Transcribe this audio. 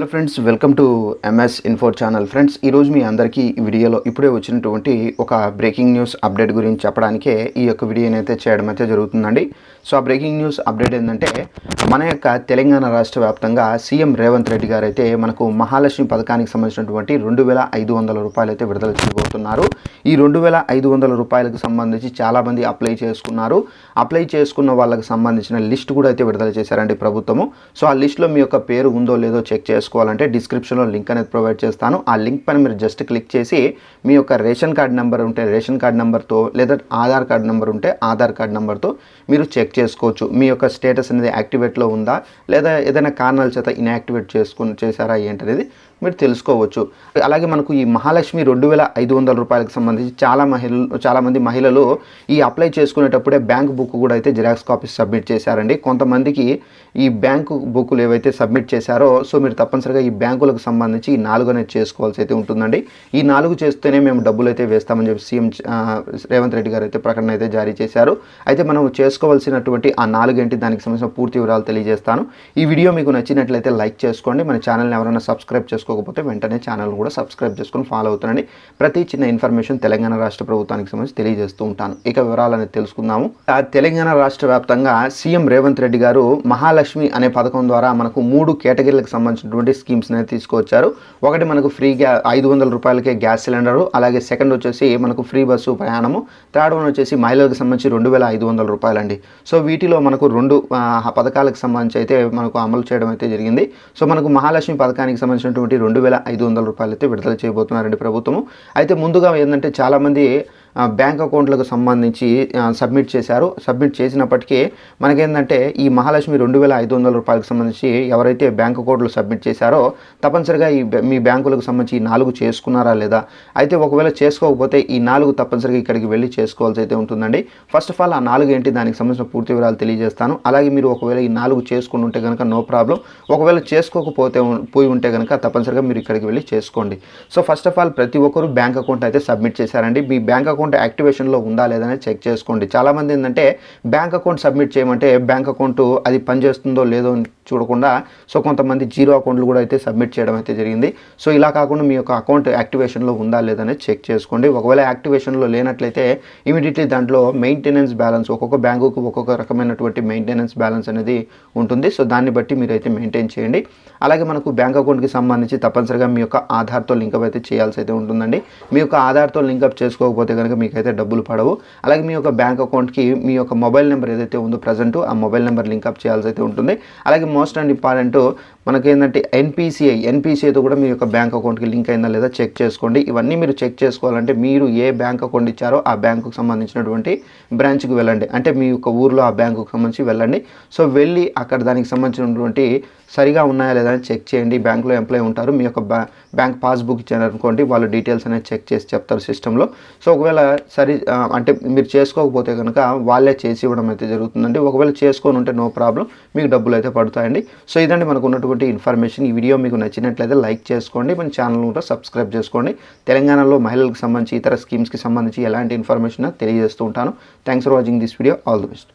Hello friends welcome to MS info channel. Friends ఈరోజు మీ అందరికీ ఈ వీడియోలో ఇప్పుడే వచ్చినటువంటి ఒక బ్రేకింగ్ న్యూస్ అప్డేట్ గురించి చెప్పడానికే ఈ యొక్క వీడియోని అయితే చేయడం అయితే జరుగుతుందండి. సో ఆ బ్రేకింగ్ న్యూస్ అప్డేట్ ఏంటంటే మన యొక్క తెలంగాణ రాష్ట్ర వ్యాప్తంగా సీఎం రేవంత్ రెడ్డి గారు అయితే మనకు మహాలక్ష్మి పథకానికి సంబంధించినటువంటి రెండు వేల ఐదు వందల రూపాయలు అయితే విడుదల చేయబోతున్నారు. ఈ రెండు వేల ఐదు వందల రూపాయలకు సంబంధించి చాలామంది అప్లై చేసుకున్నారు. అప్లై చేసుకున్న వాళ్ళకి సంబంధించిన లిస్ట్ కూడా అయితే విడుదల చేశారండి ప్రభుత్వము. సో ఆ లిస్ట్లో మీ యొక్క పేరు ఉందో లేదో చెక్ చేసుకోవాలంటే డిస్క్రిప్షన్లో లింక్ అనేది ప్రొవైడ్ చేస్తాను. ఆ లింక్ పైన మీరు జస్ట్ క్లిక్ చేసి మీ యొక్క రేషన్ కార్డ్ నెంబర్ ఉంటే రేషన్ కార్డ్ నెంబర్తో లేదా ఆధార్ కార్డ్ నెంబర్ ఉంటే ఆధార్ కార్డ్ నెంబర్తో మీరు చెక్ చేసుకోవచ్చు. మీ యొక్క స్టేటస్ అనేది యాక్టివేట్లో ఉందా? లేదా ఏదైనా కారణాల చేత ఇన్యాక్టివేట్ చేసుకుని చేశారా ఏంటనేది మీరు తెలుసుకోవచ్చు. అలాగే మనకు ఈ మహాలక్ష్మి రెండు వేల ఐదు వందల రూపాయలకు సంబంధించి చాలా మహిళలు చాలామంది మహిళలు ఈ అప్లై చేసుకునేటప్పుడే బ్యాంక్ బుక్ కూడా అయితే జిరాక్స్ కాపీస్ సబ్మిట్ చేశారండి. కొంతమందికి ఈ బ్యాంకు బుక్లు ఏవైతే సబ్మిట్ చేశారో సో మీరు తప్పనిసరిగా ఈ బ్యాంకులకు సంబంధించి ఈ నాలుగు అనేది చేసుకోవాల్సి అయితే ఉంటుందండి. ఈ నాలుగు చేస్తేనే మేము డబ్బులు అయితే వేస్తామని చెప్పి సీఎం రేవంత్ రెడ్డి గారు అయితే ప్రకటన అయితే జారీ చేశారు. అయితే మనం చేసుకోవాల్సినటువంటి ఆ నాలుగేంటి దానికి సంబంధించిన పూర్తి వివరాలు తెలియజేస్తాను. ఈ వీడియో మీకు నచ్చినట్లయితే లైక్ చేసుకోండి. మన ఛానల్ని ఎవరైనా సబ్స్క్రైబ్ చేసుకోకపోతే వెంటనే ఛానల్ కూడా సబ్స్క్రైబ్ చేసుకొని ఫాలో అవుతానండి ప్రతి చిన్న ఇన్ఫర్మేషన్ తెలంగాణ రాష్ట్ర ప్రభుత్వానికి సంబంధించి తెలియజేస్తూ ఉంటాను. ఇక వివరాలు తెలుసుకుందాము. ఆ తెలంగాణ రాష్ట్ర వ్యాప్తంగా సీఎం రేవంత్ రెడ్డి గారు మహాలక్ష్మి అనే పథకం ద్వారా మనకు మూడు కేటగిరీలకు సంబంధించినటువంటి స్కీమ్స్ అనేది తీసుకొచ్చారు. ఒకటి మనకు ఫ్రీ గ్యా ఐదు వందల రూపాయలకే గ్యాస్ సిలిండరు అలాగే సెకండ్ వచ్చేసి మనకు ఫ్రీ బస్సు ప్రయాణము థర్డ్ వన్ వచ్చేసి మహిళలకు సంబంధించి రెండు వేల ఐదు వందల రూపాయలండి. సో వీటిలో మనకు రెండు పథకాలకు సంబంధించి అయితే మనకు అమలు చేయడం అయితే జరిగింది. సో మనకు మహాలక్ష్మి పథకానికి సంబంధించినటువంటి రెండు వేల ఐదు వందల రూపాయలు అయితే విడుదల చేయబోతున్నారండి ప్రభుత్వము. అయితే ముందుగా ఏంటంటే చాలామంది బ్యాంక్ అకౌంట్లకు సంబంధించి సబ్మిట్ చేశారు. సబ్మిట్ చేసినప్పటికీ మనకేంటంటే ఈ మహాలక్ష్మి రెండు వేల ఐదు వందల రూపాయలకు సంబంధించి ఎవరైతే బ్యాంక్ అకౌంట్లు సబ్మిట్ చేశారో తప్పనిసరిగా ఈ మీ బ్యాంకులకు సంబంధించి ఈ నాలుగు చేసుకున్నారా లేదా? అయితే ఒకవేళ చేసుకోకపోతే ఈ నాలుగు తప్పనిసరిగా ఇక్కడికి వెళ్ళి చేసుకోవాల్సి అయితే ఉంటుందండి. ఫస్ట్ ఆఫ్ ఆల్ ఆ నాలుగు ఏంటి? దానికి సంబంధించిన పూర్తి వివరాలు తెలియజేస్తాను. అలాగే మీరు ఒకవేళ ఈ నాలుగు చేసుకుని ఉంటే కనుక నో ప్రాబ్లం. ఒకవేళ చేసుకోకపోతే పోయి ఉంటే కనుక తప్పనిసరిగా మీరు ఇక్కడికి వెళ్ళి చేసుకోండి. సో ఫస్ట్ ఆఫ్ ఆల్ ప్రతి ఒక్కరు బ్యాంక్ అకౌంట్ అయితే సబ్మిట్ చేశారండి. మీ బ్యాంక్ అకౌంట్ యాక్టివేషన్లో ఉందా లేదని చెక్ చేసుకోండి. చాలామంది ఏంటంటే బ్యాంక్ అకౌంట్ సబ్మిట్ చేయమంటే బ్యాంక్ అకౌంట్ అది పనిచేస్తుందో లేదో చూడకుండా సో కొంతమంది జీరో అకౌంట్లు కూడా అయితే సబ్మిట్ చేయడం అయితే జరిగింది. సో ఇలా కాకుండా మీ యొక్క అకౌంట్ యాక్టివేషన్లో ఉందా లేదని చెక్ చేసుకోండి. ఒకవేళ యాక్టివేషన్లో లేనట్లయితే ఇమీడియట్లీ దాంట్లో మెయింటెనెన్స్ బ్యాలెన్స్ ఒక్కొక్క బ్యాంకుకు ఒక్కొక్క రకమైనటువంటి మెయింటెనెన్స్ బ్యాలెన్స్ అనేది ఉంటుంది. సో దాన్ని బట్టి మీరు అయితే మెయింటైన్ చేయండి. అలాగే మనకు బ్యాంక్ అకౌంట్కి సంబంధించి తప్పనిసరిగా మీ యొక్క ఆధార్తో లింకప్ అయితే చేయాల్సి అయితే ఉంటుందండి. మీ యొక్క ఆధార్తో లింకప్ చేసుకోకపోతే కనుక మీకైతే డబ్బులు పడవు. అలాగే మీ యొక్క బ్యాంక్ అకౌంట్కి మీ యొక్క మొబైల్ నెంబర్ ఏదైతే ఉందో ప్రజెంట్ ఆ మొబైల్ నెంబర్ లింకప్ చేయాల్సి అయితే ఉంటుంది. అలాగే మోస్ట్ అండ్ ఇంపార్టెంట్ మనకేంటంటే ఎన్పిసిఐ ఎన్పిసిఐతో కూడా మీ యొక్క బ్యాంక్ అకౌంట్కి లింక్ అయిందా లేదా చెక్ చేసుకోండి. ఇవన్నీ మీరు చెక్ చేసుకోవాలంటే మీరు ఏ బ్యాంక్ అకౌంట్ ఇచ్చారో ఆ బ్యాంకుకు సంబంధించినటువంటి బ్రాంచ్కి వెళ్ళండి. అంటే మీ యొక్క ఊర్లో ఆ బ్యాంకుకు సంబంధించి వెళ్ళండి. సో వెళ్ళి అక్కడ దానికి సంబంధించినటువంటి సరిగా ఉన్నాయా లేదా అని చెక్ చేయండి. బ్యాంక్లో ఎంప్లాయ్ ఉంటారు. మీ యొక్క బ్యా బ్యాంక్ పాస్బుక్ ఇచ్చారనుకోండి వాళ్ళు డీటెయిల్స్ అనేది చెక్ చేసి చెప్తారు సిస్టంలో. సో ఒకవేళ సరి అంటే మీరు చేసుకోకపోతే కనుక వాళ్ళే చేసి ఇవ్వడం అయితే జరుగుతుందండి. ఒకవేళ చేసుకొని ఉంటే నో ప్రాబ్లం. మీకు డబ్బులు అయితే పడతాయండి. సో ఇదండి మనకు ఉన్నటువంటి ఉన్నటువంటి ఇన్ఫర్మేషన్ ఈ వీడియో మీకు నచ్చినట్లయితే లైక్ చేసుకోండి మన ఛానల్ కూడా సబ్స్క్రైబ్ చేసుకోండి. తెలంగాణలో మహిళలకు సంబంధించి ఇతర స్కీమ్స్కి సంబంధించి ఎలాంటి ఇన్ఫర్మేషన్ తెలియజేస్తూ ఉంటాను. Thanks for watching this video all the best